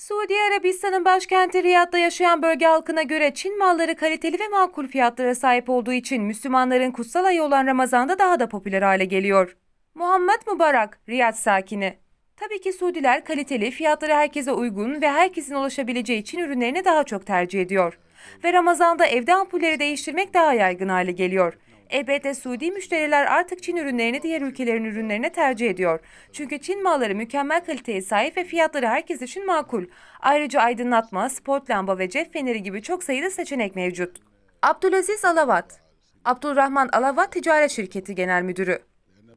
Suudi Arabistan'ın başkenti Riyad'da yaşayan bölge halkına göre Çin malları kaliteli ve makul fiyatlara sahip olduğu için Müslümanların kutsal ayı olan Ramazan'da daha da popüler hale geliyor. Muhammed Mübarak, Riyad sakini. Tabii ki Suudiler kaliteli, fiyatları herkese uygun ve herkesin ulaşabileceği Çin ürünlerini daha çok tercih ediyor. Ve Ramazan'da evde ampulleri değiştirmek daha yaygın hale geliyor. Elbette Suudi müşteriler artık Çin ürünlerini diğer ülkelerin ürünlerine tercih ediyor. Çünkü Çin malları mükemmel kaliteye sahip ve fiyatları herkes için makul. Ayrıca aydınlatma, spot lamba ve cep feneri gibi çok sayıda seçenek mevcut. Abdülaziz Alavat Abdurrahman Alavat Ticaret Şirketi Genel Müdürü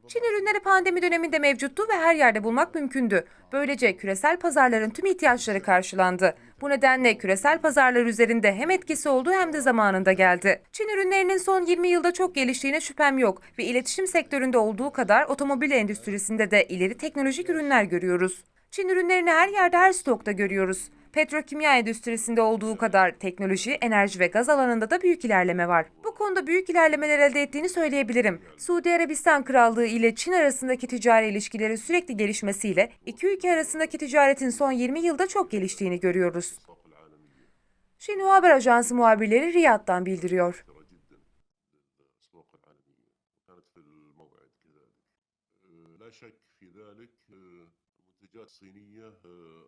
Çin ürünleri pandemi döneminde mevcuttu ve her yerde bulmak mümkündü. Böylece küresel pazarların tüm ihtiyaçları karşılandı. Bu nedenle küresel pazarlar üzerinde hem etkisi oldu hem de zamanında geldi. Çin ürünlerinin son 20 yılda çok geliştiğine şüphem yok ve iletişim sektöründe olduğu kadar otomobil endüstrisinde de ileri teknolojik ürünler görüyoruz. Çin ürünlerini her yerde her stokta görüyoruz. Petrokimya endüstrisinde olduğu kadar teknoloji, enerji ve gaz alanında da büyük ilerleme var. Bu konuda büyük ilerlemeler elde ettiğini söyleyebilirim. Suudi Arabistan Krallığı ile Çin arasındaki ticari ilişkilerin sürekli gelişmesiyle iki ülke arasındaki ticaretin son 20 yılda çok geliştiğini görüyoruz. Xinhua Haber Ajansı muhabirleri Riyad'dan bildiriyor. كثيرة جدا الأسواق العالمية كانت في الموعد كذلك آه، لا شك في ذلك آه، منتجات صينية آه،